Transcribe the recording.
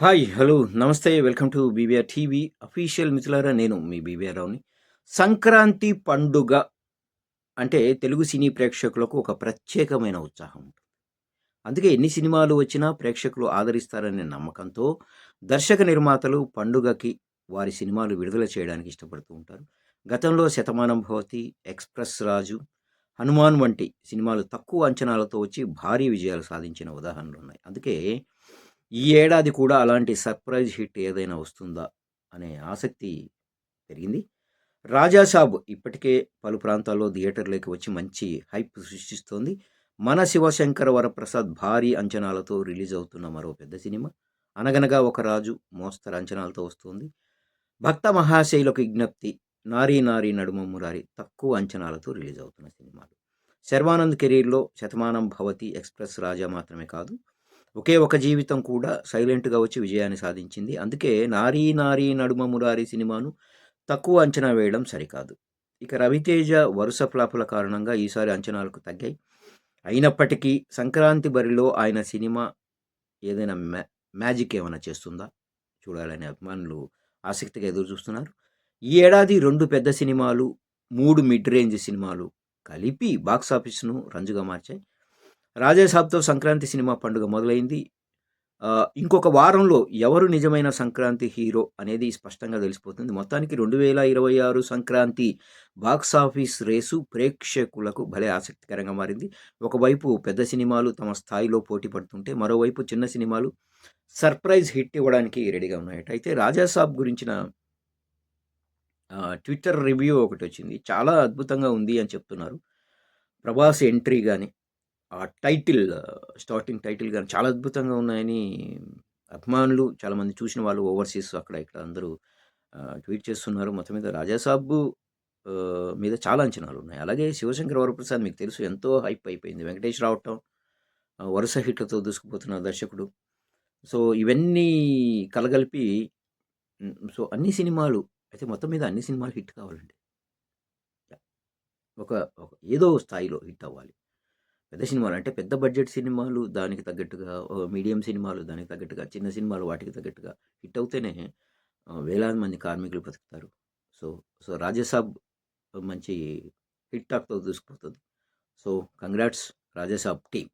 Hi hello namaste welcome to BBR TV official మిత్రులారా నేను మీ BBR రావుని. Sankranti పండుగ అంటే తెలుగు సినీ ప్రేక్షకులకు ఒక ప్రత్యేకమైన ఉత్సాహం ఉంటుంది. అందుకే ఎన్ని సినిమాలు వచ్చినా ప్రేక్షకులు ఆదరిస్తారనే నమ్మకంతో దర్శక నిర్మాతలు పండుగకి వారి సినిమాలు విడుదల చేయడానికి ఇష్టపడుతూ ఉంటారు. గతంలో శతమానం భవతి ఎక్స్ప్రెస్ రాజు హనుమాన్ వంటి సినిమాలు తక్కువ అంచనాలతో వచ్చి భారీ విజయాలు సాధించిన ఉదాహరణలు ఉన్నాయి. అందుకే ఈ ఏడాది కూడా అలాంటి సర్ప్రైజ్ హిట్ ఏదైనా వస్తుందా అనే ఆసక్తి పెరిగింది. రాజాసాబ్ ఇప్పటికే పలు ప్రాంతాల్లో థియేటర్లోకి వచ్చి మంచి హైప్ సృష్టిస్తోంది. మన శివశంకర వరప్రసాద్ భారీ అంచనాలతో రిలీజ్ అవుతున్న మరో పెద్ద సినిమా. అనగనగా ఒక రాజు మోస్తరు అంచనాలతో వస్తుంది. భక్త మహాశైలకు విజ్ఞప్తి నారీ నారీ నడుమ మురారి తక్కువ అంచనాలతో రిలీజ్ అవుతున్న సినిమాలు. శర్వానంద్ కెరీర్లో శతమానం భవతి ఎక్స్ప్రెస్ రాజా మాత్రమే కాదు ఒకే ఒక జీవితం కూడా సైలెంట్గా వచ్చి విజయాన్ని సాధించింది. అందుకే నారీ నారీ నడుమ మురారి సినిమాను తక్కువ అంచనా వేయడం సరికాదు. ఇక రవితేజ వరుస ఫ్లాపుల కారణంగా ఈసారి అంచనాలకు తగ్గాయి. అయినప్పటికీ సంక్రాంతి బరిలో ఆయన సినిమా ఏదైనా మ్యా మ్యాజిక్ ఏమైనా చేస్తుందా? చూడాలని అభిమానులు ఆసక్తిగా ఎదురు చూస్తున్నారు. ఈ ఏడాది రెండు పెద్ద సినిమాలు మూడు మిడ్ రేంజ్ సినిమాలు కలిపి బాక్సాఫీస్ను రంజుగా మార్చాయి. రాజాసాబ్తో సంక్రాంతి సినిమా పండుగ మొదలైంది. ఇంకొక వారంలో ఎవరు నిజమైన సంక్రాంతి హీరో అనేది స్పష్టంగా తెలిసిపోతుంది. మొత్తానికి రెండు వేల ఇరవై ఆరు సంక్రాంతి బాక్సాఫీస్ రేసు ప్రేక్షకులకు భలే ఆసక్తికరంగా మారింది. ఒకవైపు పెద్ద సినిమాలు తమ స్థాయిలో పోటీ పడుతుంటే మరోవైపు చిన్న సినిమాలు సర్ప్రైజ్ హిట్ ఇవ్వడానికి రెడీగా ఉన్నాయట. అయితే రాజాసాబ్ గురించిన ట్విట్టర్ రివ్యూ ఒకటి వచ్చింది. చాలా అద్భుతంగా ఉంది అని చెప్తున్నారు. ప్రభాస్ ఎంట్రీ కానీ ఆ టైటిల్ స్టార్టింగ్ టైటిల్ కానీ చాలా అద్భుతంగా ఉన్నాయని అభిమానులు చాలామంది చూసిన వాళ్ళు ఓవర్సీస్ అక్కడ ఇక్కడ అందరూ ట్వీట్ చేస్తున్నారు. మొత్తం మీద రాజాసాబు మీద చాలా అంచనాలు ఉన్నాయి. అలాగే శివశంకర్ వరప్రసాద్ మీకు తెలుసు ఎంతో హైప్ అయిపోయింది. వెంకటేష్ రావటం వరుస హిట్లతో దూసుకుపోతున్న దర్శకుడు. సో ఇవన్నీ కలగలిపి సో అన్ని సినిమాలు అయితే మొత్తం మీద అన్ని సినిమాలు హిట్ కావాలండి. ఒక ఏదో స్థాయిలో హిట్ అవ్వాలి. పెద్ద సినిమాలు అంటే పెద్ద బడ్జెట్ సినిమాలు దానికి తగ్గట్టుగా మీడియం సినిమాలు దానికి తగ్గట్టుగా చిన్న సినిమాలు వాటికి తగ్గట్టుగా హిట్ అవుతేనే వేలాది మంది కార్మికులు బతుకుతారు సో సో రాజసాబ్ మంచి హిట్ టాక్తో దూసుకుపోతుంది. So congrats Rajasaab team.